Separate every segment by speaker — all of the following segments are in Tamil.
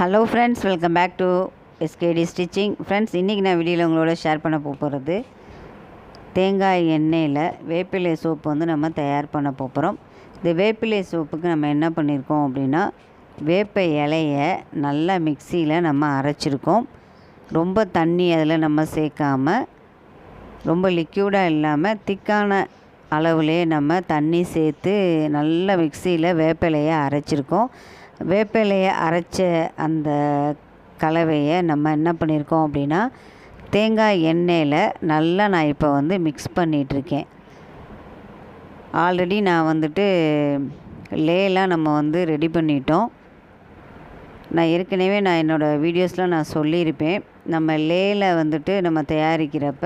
Speaker 1: hello friends welcome back to S K D stitching friends இன்றைக்கி நான் வீடியோவில் உங்களோட ஷேர் பண்ண போகிறது தேங்காய் எண்ணெயில் வேப்பிலை சோப்பு வந்து நம்ம தயார் பண்ண போகிறோம் இந்த வேப்பிலை சோப்புக்கு நம்ம என்ன பண்ணியிருக்கோம் அப்படின்னா வேப்ப இலையை நல்லா மிக்சியில் நம்ம அரைச்சிருக்கோம் ரொம்ப தண்ணி அதில் நம்ம சேர்க்காம ரொம்ப லிக்யூடாக இல்லாமல் திக்கான அளவுலேயே நம்ம தண்ணி சேர்த்து நல்லா மிக்சியில் வேப்பிலையை அரைச்சிருக்கோம் வேப்பிலையை அரைச்ச அந்த கலவையை நம்ம என்ன பண்ணியிருக்கோம் அப்படின்னா தேங்காய் எண்ணெயில் நல்லா நான் இப்போ வந்து மிக்ஸ் பண்ணிகிட்ருக்கேன் ஆல்ரெடி நான் வந்துட்டு லேலாம் நம்ம வந்து ரெடி பண்ணிட்டோம் நான் ஏற்கனவே நான் என்னோடய வீடியோஸ்லாம் நான் சொல்லியிருப்பேன் நம்ம லேயில் வந்துட்டு நம்ம தயாரிக்கிறப்ப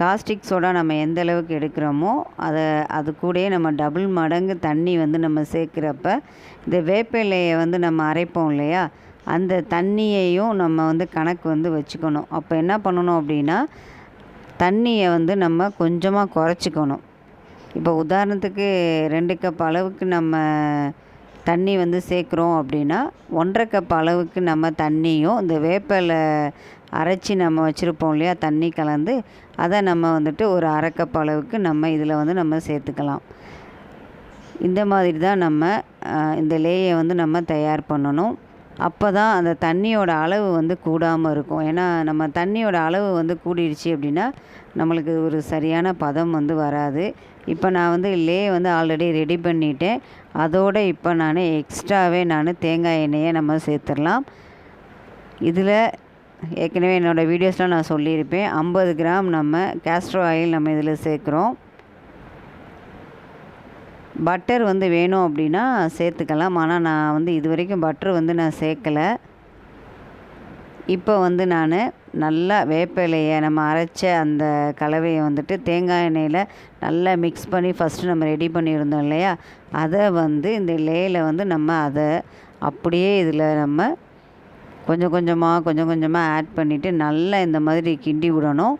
Speaker 1: காஸ்டிக் சோடா நம்ம எந்த அளவுக்கு எடுக்கிறோமோ அதை அது கூடயே நம்ம டபுள் மடங்கு தண்ணி வந்து நம்ம சேர்க்குறப்ப இந்த வேப்பிலையை வந்து நம்ம அரைப்போம் இல்லையா அந்த தண்ணியையும் நம்ம வந்து கணக்கு வந்து வச்சுக்கணும் அப்போ என்ன பண்ணணும் அப்படின்னா தண்ணியை வந்து நம்ம கொஞ்சமாக குறைச்சிக்கணும் இப்போ உதாரணத்துக்கு ரெண்டு கப் அளவுக்கு நம்ம தண்ணி வந்து சேர்க்குறோம் அப்படின்னா ஒன்றரை கப் அளவுக்கு நம்ம தண்ணியும் இந்த வேப்பிலை அரைச்சி நம்ம வச்சுருப்போம் இல்லையா தண்ணி கலந்து அதை நம்ம வந்துட்டு ஒரு அரை கப் அளவுக்கு நம்ம இதில் வந்து நம்ம சேர்த்துக்கலாம் இந்த மாதிரி தான் நம்ம இந்த லேயை வந்து நம்ம தயார் பண்ணணும் அப்போ தான் அந்த தண்ணியோட அளவு வந்து கூடாமல் இருக்கும் ஏன்னா நம்ம தண்ணியோட அளவு வந்து கூடிடுச்சு அப்படின்னா நம்மளுக்கு ஒரு சரியான பதம் வந்து வராது இப்போ நான் வந்து லே வந்து ஆல்ரெடி ரெடி பண்ணிட்டேன் அதோடு இப்போ நான் எக்ஸ்ட்ராவே நான் தேங்காய் எண்ணெயை நம்ம சேர்த்துடலாம் இதில் ஏற்கனவே என்னோடய வீடியோஸ்லாம் நான் சொல்லியிருப்பேன் ஐம்பது கிராம் நம்ம கேஸ்ட்ரோ ஆயில் நம்ம இதில் சேர்க்குறோம் பட்டர் வந்து வேணும் அப்படின்னா சேர்த்துக்கலாம் ஆனால் நான் வந்து இது வரைக்கும் பட்டர் வந்து நான் சேர்க்கலை இப்போ வந்து நான் நல்லா வேப்பிலையை நம்ம அரைச்ச அந்த கலவையை வந்துட்டு தேங்காய் எண்ணெயில் நல்லா மிக்ஸ் பண்ணி ஃபஸ்ட்டு நம்ம ரெடி பண்ணியிருந்தோம் இல்லையா அதை வந்து இந்த லேயில் வந்து நம்ம அதை அப்படியே இதில் நம்ம கொஞ்சம் கொஞ்சமாக கொஞ்சம் கொஞ்சமாக ஆட் பண்ணிவிட்டு நல்லா இந்த மாதிரி கிண்டி விடணும்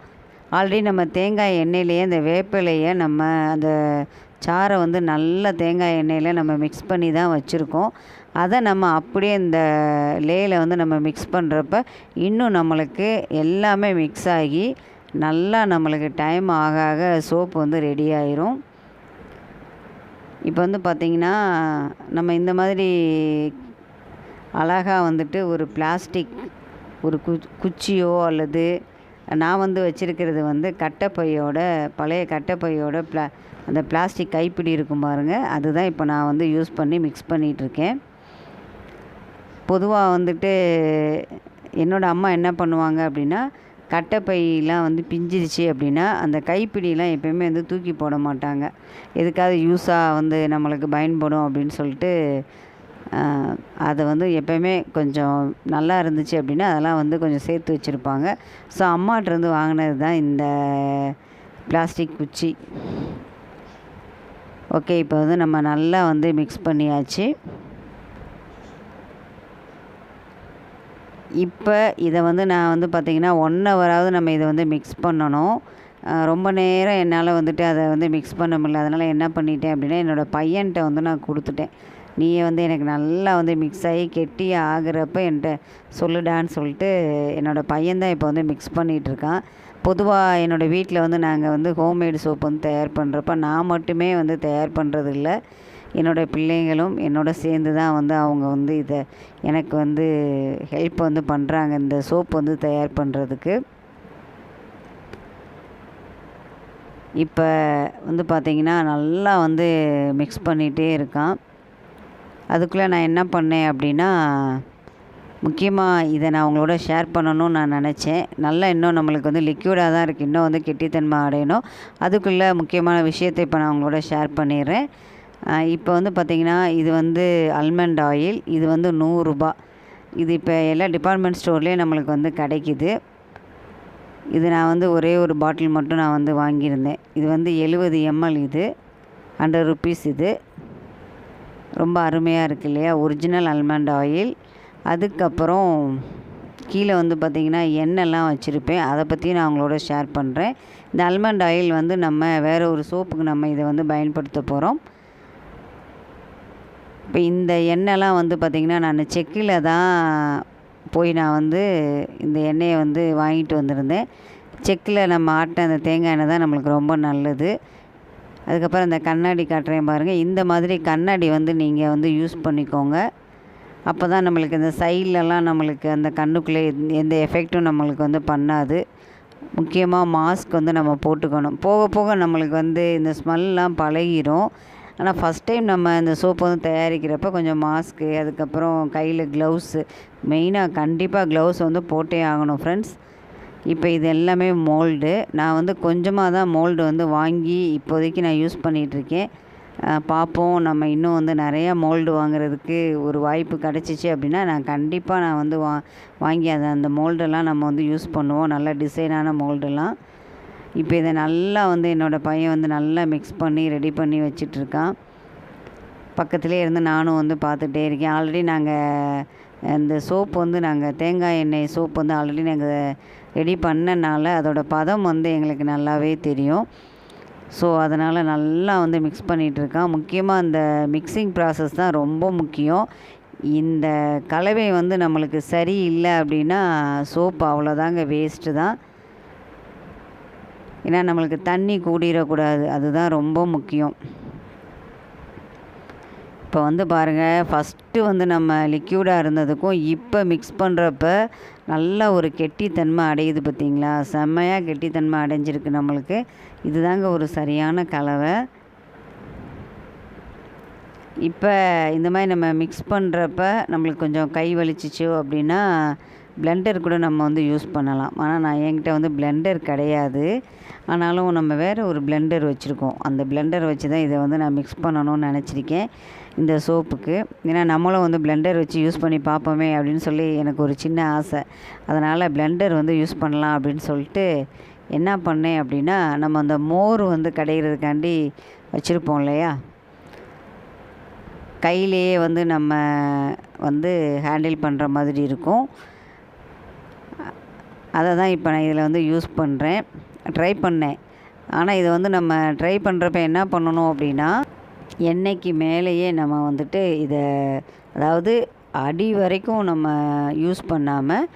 Speaker 1: ஆல்ரெடி நம்ம தேங்காய் எண்ணெயிலேயே அந்த வேப்பிலையை நம்ம அந்த சாரை வந்து நல்ல தேங்காய் எண்ணெயில் நம்ம மிக்ஸ் பண்ணி தான் வச்சுருக்கோம் அதை நம்ம அப்படியே இந்த லேயில் வந்து நம்ம மிக்ஸ் பண்ணுறப்ப இன்னும் நம்மளுக்கு எல்லாமே மிக்ஸ் ஆகி நல்லா நம்மளுக்கு டைம் ஆக ஆக சோப்பு வந்து ரெடி ஆயிரும் இப்போ வந்து பார்த்திங்கன்னா நம்ம இந்த மாதிரி அழகாக வந்துட்டு ஒரு பிளாஸ்டிக் ஒரு கு குச்சியோ அல்லது நான் வந்து வச்சுருக்கிறது வந்து கட்டைப்பையோட பழைய கட்டைப்பையோட பிளா அந்த பிளாஸ்டிக் கைப்பிடி இருக்கும் பாருங்கள் அதுதான் இப்போ நான் வந்து யூஸ் பண்ணி மிக்ஸ் பண்ணிகிட்ருக்கேன் பொதுவாக வந்துட்டு என்னோடய அம்மா என்ன பண்ணுவாங்க அப்படின்னா கட்டைப்பையெலாம் வந்து பிஞ்சிருச்சு அப்படின்னா அந்த கைப்பிடியெலாம் எப்போயுமே வந்து தூக்கி போட மாட்டாங்க எதுக்காவது யூஸாக வந்து நம்மளுக்கு பயன்படும் அப்படின்னு சொல்லிட்டு அதை வந்து எப்போயுமே கொஞ்சம் நல்லா இருந்துச்சு அப்படின்னா அதெல்லாம் வந்து கொஞ்சம் சேர்த்து வச்சுருப்பாங்க ஸோ அம்மாட்டேருந்து வாங்கினது தான் இந்த பிளாஸ்டிக் குச்சி ஓகே இப்போ வந்து நம்ம நல்லா வந்து மிக்ஸ் பண்ணியாச்சு இப்போ இதை வந்து நான் வந்து பார்த்திங்கன்னா ஒன் ஹவராவது நம்ம இதை வந்து மிக்ஸ் பண்ணணும் ரொம்ப நேரம் என்னால் வந்துட்டு அதை வந்து மிக்ஸ் பண்ண முடியல அதனால் என்ன பண்ணிட்டேன் அப்படின்னா என்னோடய பையன்கிட்ட வந்து நான் கொடுத்துட்டேன் நீயே வந்து எனக்கு நல்லா வந்து மிக்ஸ் ஆகி கெட்டி ஆகிறப்ப என்கிட்ட சொல்லுடான்னு சொல்லிட்டு என்னோடய பையன்தான் இப்போ வந்து மிக்ஸ் பண்ணிகிட்ருக்கான் பொதுவாக என்னோடய வீட்டில் வந்து நாங்கள் வந்து ஹோம்மேடு சோப்பு வந்து தயார் பண்ணுறப்ப நான் மட்டுமே வந்து தயார் பண்ணுறது இல்லை என்னோடய பிள்ளைங்களும் என்னோட சேர்ந்து தான் வந்து அவங்க வந்து இதை எனக்கு வந்து ஹெல்ப் வந்து பண்ணுறாங்க இந்த சோப் வந்து தயார் பண்ணுறதுக்கு இப்போ வந்து பார்த்திங்கன்னா நல்லா வந்து மிக்ஸ் பண்ணிகிட்டே இருக்கான் அதுக்குள்ளே நான் என்ன பண்ணேன் அப்படின்னா முக்கியமாக இதை நான் உங்களோட ஷேர் பண்ணணும்னு நான் நினச்சேன் நல்லா இன்னும் நம்மளுக்கு வந்து லிக்யூடாக தான் இருக்குது இன்னும் வந்து கெட்டித்தன்மை அடையணும் அதுக்குள்ளே முக்கியமான விஷயத்தை இப்போ நான் உங்களோட ஷேர் பண்ணிடுறேன் இப்போ வந்து பார்த்திங்கன்னா இது வந்து அல்மண்ட் ஆயில் இது வந்து நூறுரூபா இது இப்போ எல்லா டிபார்ட்மெண்ட் ஸ்டோர்லேயும் நம்மளுக்கு வந்து கிடைக்கிது இது நான் வந்து ஒரே ஒரு பாட்டில் மட்டும் நான் வந்து வாங்கியிருந்தேன் இது வந்து எழுபது எம்எல் இது ஹண்ட்ரட் ருப்பீஸ் இது ரொம்ப அருமையாக இருக்கு இல்லையா ஒரிஜினல் அல்மண்ட் ஆயில் அதுக்கப்புறம் கீழே வந்து பார்த்திங்கன்னா எண்ணெய்லாம் வச்சுருப்பேன் அதை பற்றி நான் அவங்களோட ஷேர் பண்ணுறேன் இந்த அல்மண்ட் ஆயில் வந்து நம்ம வேறு ஒரு சோப்புக்கு நம்ம இதை வந்து பயன்படுத்த போகிறோம் இப்போ இந்த எண்ணெய்லாம் வந்து பார்த்திங்கன்னா நான் செக்கில் தான் போய் நான் வந்து இந்த எண்ணெயை வந்து வாங்கிட்டு வந்திருந்தேன் செக்கில் நம்ம ஆட்டின அந்த தேங்காய் எண்ணெய் தான் நம்மளுக்கு ரொம்ப நல்லது அதுக்கப்புறம் இந்த கண்ணாடி காட்டுறேன் பாருங்கள் இந்த மாதிரி கண்ணாடி வந்து நீங்கள் வந்து யூஸ் பண்ணிக்கோங்க அப்போ தான் நம்மளுக்கு இந்த சைட்லலாம் நம்மளுக்கு அந்த கண்ணுக்குள்ளே எந்த எஃபெக்ட்டும் நம்மளுக்கு வந்து பண்ணாது முக்கியமாக மாஸ்க் வந்து நம்ம போட்டுக்கணும் போக போக நம்மளுக்கு வந்து இந்த ஸ்மெல்லாம் பழகிடும் ஆனால் ஃபஸ்ட் டைம் நம்ம இந்த சோப்பு வந்து தயாரிக்கிறப்ப கொஞ்சம் மாஸ்க்கு அதுக்கப்புறம் கையில் க்ளவுஸு மெயினாக கண்டிப்பாக க்ளவுஸ் வந்து போட்டே ஆகணும் ஃப்ரெண்ட்ஸ் இப்போ இது எல்லாமே மோல்டு நான் வந்து கொஞ்சமாக தான் மோல்டு வந்து வாங்கி இப்போதைக்கு நான் யூஸ் பண்ணிகிட்ருக்கேன் பார்ப்போம் நம்ம இன்னும் வந்து நிறையா மோல்டு வாங்குறதுக்கு ஒரு வாய்ப்பு கிடச்சிச்சு அப்படின்னா நான் கண்டிப்பாக நான் வந்து வா வாங்கி அதை அந்த மோல்டெல்லாம் நம்ம வந்து யூஸ் பண்ணுவோம் நல்ல டிசைனான மோல்டெல்லாம் இப்போ இதை நல்லா வந்து என்னோடய பையன் வந்து நல்லா மிக்ஸ் பண்ணி ரெடி பண்ணி வச்சிட்ருக்கான் பக்கத்துலேயே இருந்து நானும் வந்து பார்த்துட்டே இருக்கேன் ஆல்ரெடி நாங்கள் இந்த சோப் வந்து நாங்கள் தேங்காய் எண்ணெய் சோப் வந்து ஆல்ரெடி நாங்கள் ரெடி பண்ணனால அதோடய பதம் வந்து எங்களுக்கு நல்லாவே தெரியும் ஸோ அதனால் நல்லா வந்து மிக்ஸ் பண்ணிகிட்ருக்கேன் முக்கியமாக அந்த மிக்சிங் ப்ராசஸ் தான் ரொம்ப முக்கியம் இந்த கலவை வந்து நம்மளுக்கு சரி இல்லை அப்படின்னா சோப்பு அவ்வளோதாங்க வேஸ்ட்டு தான் ஏன்னா நம்மளுக்கு தண்ணி கூடிடக்கூடாது அதுதான் ரொம்ப முக்கியம் இப்போ வந்து பாருங்கள் ஃபஸ்ட்டு வந்து நம்ம லிக்யூடாக இருந்ததுக்கும் இப்போ மிக்ஸ் பண்ணுறப்ப நல்ல ஒரு கெட்டித்தன்மை அடையுது பார்த்திங்களா செம்மையாக கெட்டித்தன்மை அடைஞ்சிருக்கு நம்மளுக்கு இதுதாங்க ஒரு சரியான கலவை இப்போ இந்த மாதிரி நம்ம மிக்ஸ் பண்ணுறப்ப நம்மளுக்கு கொஞ்சம் கை வலிச்சிச்சோ அப்படின்னா பிளெண்டர் கூட நம்ம வந்து யூஸ் பண்ணலாம் ஆனால் நான் என்கிட்ட வந்து பிளெண்டர் கிடையாது ஆனாலும் நம்ம வேறு ஒரு பிளெண்டர் வச்சுருக்கோம் அந்த பிளெண்டர் வச்சு தான் இதை வந்து நான் மிக்ஸ் பண்ணணும்னு நினச்சிருக்கேன் இந்த சோப்புக்கு ஏன்னா நம்மளும் வந்து பிளெண்டர் வச்சு யூஸ் பண்ணி பார்ப்போமே அப்படின்னு சொல்லி எனக்கு ஒரு சின்ன ஆசை அதனால் பிளெண்டர் வந்து யூஸ் பண்ணலாம் அப்படின்னு சொல்லிட்டு என்ன பண்ணேன் அப்படின்னா நம்ம அந்த மோர் வந்து கடைகிறதுக்காண்டி வச்சுருப்போம் இல்லையா கையிலேயே வந்து நம்ம வந்து ஹேண்டில் பண்ணுற மாதிரி இருக்கும் அதை தான் இப்போ நான் இதில் வந்து யூஸ் பண்ணுறேன் ட்ரை பண்ணேன் ஆனால் இதை வந்து நம்ம ட்ரை பண்ணுறப்ப என்ன பண்ணணும் அப்படின்னா எண்ணெய்க்கு மேலேயே நம்ம வந்துட்டு இதை அதாவது அடி வரைக்கும் நம்ம யூஸ் பண்ணாமல்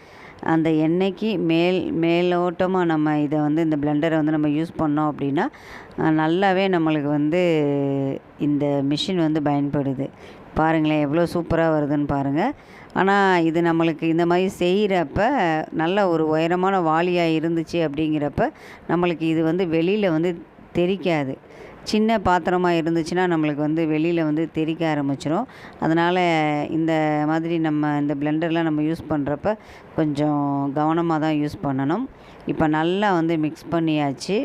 Speaker 1: அந்த எண்ணெய்க்கு மேல் மேலோட்டமாக நம்ம இதை வந்து இந்த பிளெண்டரை வந்து நம்ம யூஸ் பண்ணோம் அப்படின்னா நல்லாவே நம்மளுக்கு வந்து இந்த மிஷின் வந்து பயன்படுது பாருங்களேன் எவ்வளோ சூப்பராக வருதுன்னு பாருங்கள் ஆனால் இது நம்மளுக்கு இந்த மாதிரி செய்கிறப்ப நல்ல ஒரு உயரமான வாளியாக இருந்துச்சு அப்படிங்கிறப்ப நம்மளுக்கு இது வந்து வெளியில் வந்து தெரிக்காது சின்ன பாத்திரமாக இருந்துச்சுன்னா நம்மளுக்கு வந்து வெளியில் வந்து தெரிக்க ஆரம்பிச்சிடும் அதனால் இந்த மாதிரி நம்ம இந்த பிளெண்டர்லாம் நம்ம யூஸ் பண்ணுறப்ப கொஞ்சம் கவனமாக தான் யூஸ் பண்ணணும் இப்போ நல்லா வந்து மிக்ஸ் பண்ணியாச்சு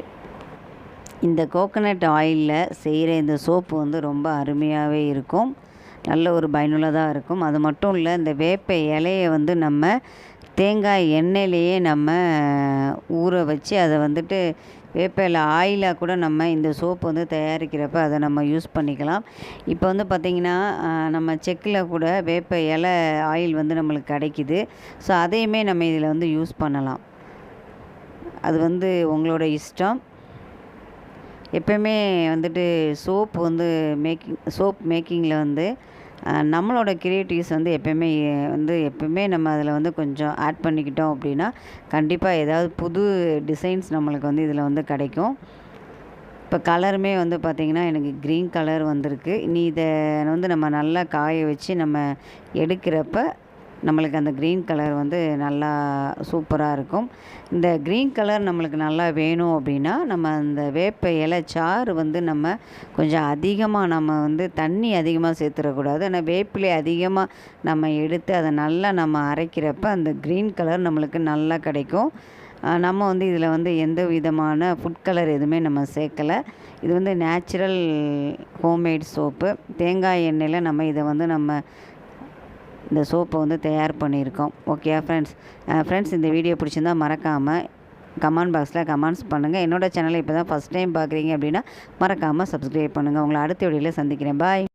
Speaker 1: இந்த கோகனட் ஆயிலில் செய்கிற இந்த சோப்பு வந்து ரொம்ப அருமையாகவே இருக்கும் நல்ல ஒரு பயனுள்ளதாக இருக்கும் அது மட்டும் இல்லை இந்த வேப்ப இலையை வந்து நம்ம தேங்காய் எண்ணெயிலேயே நம்ம ஊற வச்சு அதை வந்துட்டு வேப்பில ஆயிலாக கூட நம்ம இந்த சோப்பு வந்து தயாரிக்கிறப்ப அதை நம்ம யூஸ் பண்ணிக்கலாம் இப்போ வந்து பார்த்திங்கன்னா நம்ம செக்கில் கூட வேப்ப இலை ஆயில் வந்து நம்மளுக்கு கிடைக்கிது ஸோ அதையுமே நம்ம இதில் வந்து யூஸ் பண்ணலாம் அது வந்து உங்களோட இஷ்டம் எப்பயுமே வந்துட்டு சோப்பு வந்து மேக்கிங் சோப் மேக்கிங்கில் வந்து நம்மளோட கிரியேட்டிவ்ஸ் வந்து எப்பயுமே வந்து எப்பவுமே நம்ம அதில் வந்து கொஞ்சம் ஆட் பண்ணிக்கிட்டோம் அப்படின்னா கண்டிப்பாக ஏதாவது புது டிசைன்ஸ் நம்மளுக்கு வந்து இதில் வந்து கிடைக்கும் இப்போ கலருமே வந்து பார்த்திங்கன்னா எனக்கு க்ரீன் கலர் வந்திருக்கு இனி இதை வந்து நம்ம நல்லா காய வச்சு நம்ம எடுக்கிறப்ப நம்மளுக்கு அந்த க்ரீன் கலர் வந்து நல்லா சூப்பராக இருக்கும் இந்த க்ரீன் கலர் நம்மளுக்கு நல்லா வேணும் அப்படின்னா நம்ம அந்த வேப்ப இலை சாறு வந்து நம்ம கொஞ்சம் அதிகமாக நம்ம வந்து தண்ணி அதிகமாக சேர்த்துடக்கூடாது ஆனால் வேப்பிலை அதிகமாக நம்ம எடுத்து அதை நல்லா நம்ம அரைக்கிறப்ப அந்த க்ரீன் கலர் நம்மளுக்கு நல்லா கிடைக்கும் நம்ம வந்து இதில் வந்து எந்த விதமான ஃபுட் கலர் எதுவுமே நம்ம சேர்க்கலை இது வந்து நேச்சுரல் ஹோம்மேட் சோப்பு தேங்காய் எண்ணெயில் நம்ம இதை வந்து நம்ம இந்த சோப்பை வந்து தயார் பண்ணியிருக்கோம் ஓகே ஃப்ரெண்ட்ஸ் ஃப்ரெண்ட்ஸ் இந்த வீடியோ பிடிச்சிருந்தா மறக்காமல் கமெண்ட் பாக்ஸில் கமெண்ட்ஸ் பண்ணுங்கள் என்னோடய சேனலை இப்போ தான் ஃபஸ்ட் டைம் பார்க்குறீங்க அப்படின்னா மறக்காமல் சப்ஸ்கிரைப் பண்ணுங்கள் உங்களை அடுத்த வீடியோவில் சந்திக்கிறேன் பாய்